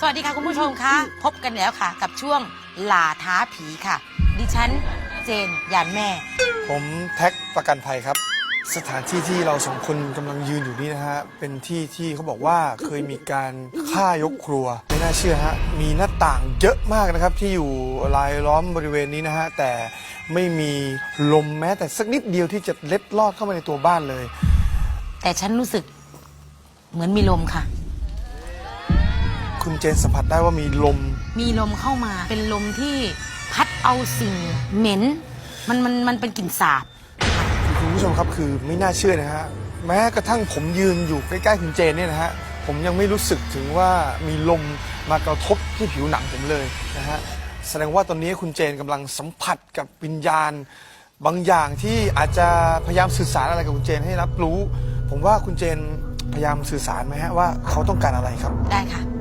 สวัสดีค่ะคุณผู้ชมคะพบกันแล้วค่ะ กับช่วงหล่าท้าผีค่ะ ดิฉันเจนยานแม่ ผมแท็กประกันภัยครับ สถานที่ที่เราสองคนกำลังยืนอยู่นี่นะฮะ เป็นที่ที่เขาบอกว่าเคยมีการฆ่ายกครัว ไม่น่าเชื่อฮะ มีหน้าต่างเยอะมากนะครับ ที่อยู่รายล้อมบริเวณนี้นะฮะ แต่ไม่มีลมแม้แต่สักนิดเดียวที่จะเล็ดลอดเข้ามาในตัวบ้านเลย แต่ฉันรู้สึกเหมือนมีลมค่ะ คุณเจนสัมผัสได้ว่ามีลม มีลมเข้ามา เป็นลมที่พัดเอาสิ่งเหม็น มันมันมันเป็นกลิ่นสาบ คุณผู้ชมครับคือไม่น่าเชื่อนะฮะ แม้กระทั่งผมยืนอยู่ใกล้ๆคุณเจนเนี่ยนะฮะ ผมยังไม่รู้สึกถึงว่ามีลมมากระทบที่ผิวหนังผมเลยนะฮะ แสดงว่าตอนนี้คุณเจนกำลังสัมผัสกับวิญญาณ บางอย่างที่อาจจะพยายามสื่อสารอะไรกับคุณเจนให้รับรู้ ผมว่าคุณเจนพยายามสื่อสารไหมฮะว่าเขาต้องการอะไรครับ ได้ค่ะ